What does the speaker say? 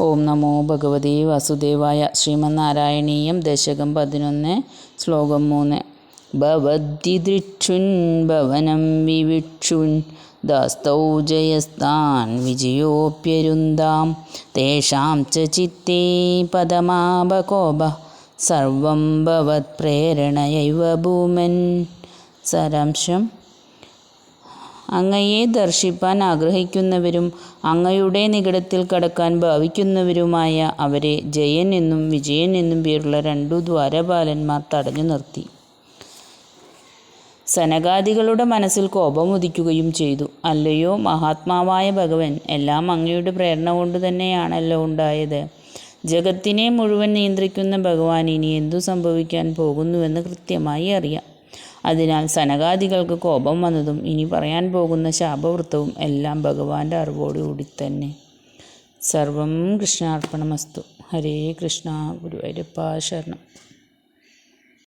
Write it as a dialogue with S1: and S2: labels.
S1: ഓം നമോ ഭഗവതി വാസുദേവായ ശ്രീമന്നാരായണീയം ദശകം പതിനൊന്ന് ശ്ലോകം മൂന്ന്. ഭവദ്ദിദൃക്ഷുൻ ഭവനം വിവിക്ഷുൻ ദാസ്തൗ ജയസ്താൻ വിജയോപ്യരുന്താം. തേഷാം ച ചിത്തേ പദമാപകോപ സർവം ഭവത് പ്രേരണയൈവ ഭൂമൻ. സാരാംശം. അങ്ങയെ ദർശിപ്പാൻ ആഗ്രഹിക്കുന്നവരും അങ്ങയുടെ നികടത്തിൽ കടക്കാൻ ഭാവിക്കുന്നവരുമായ അവരെ ജയൻ എന്നും വിജയൻ എന്നും പേരുള്ള രണ്ടു ദ്വാരപാലന്മാർ തടഞ്ഞു നിർത്തി. സനകാദികളുടെ മനസ്സിൽ കോപം ഉദിക്കുകയും ചെയ്തു. അല്ലയോ മഹാത്മാവായ ഭഗവൻ എല്ലാം അങ്ങയുടെ പ്രേരണ കൊണ്ട് തന്നെയാണല്ലോ ഉണ്ടായത്. ജഗത്തിനെ മുഴുവൻ നിയന്ത്രിക്കുന്ന ഭഗവാൻ ഇനി എന്തു സംഭവിക്കാൻ പോകുന്നുവെന്ന് കൃത്യമായി അറിയാം. അതിനാൽ സനകാദികൾക്ക് കോപം വന്നതും ഇനി പറയാൻ പോകുന്ന ശാപവൃത്തവും എല്ലാം ഭഗവാന്റെ അറിവോടുകൂടി തന്നെ. സർവം കൃഷ്ണാർപ്പണമസ്തു. ഹരേ കൃഷ്ണ. ഗുരുവൈരപ്പ ശരണം.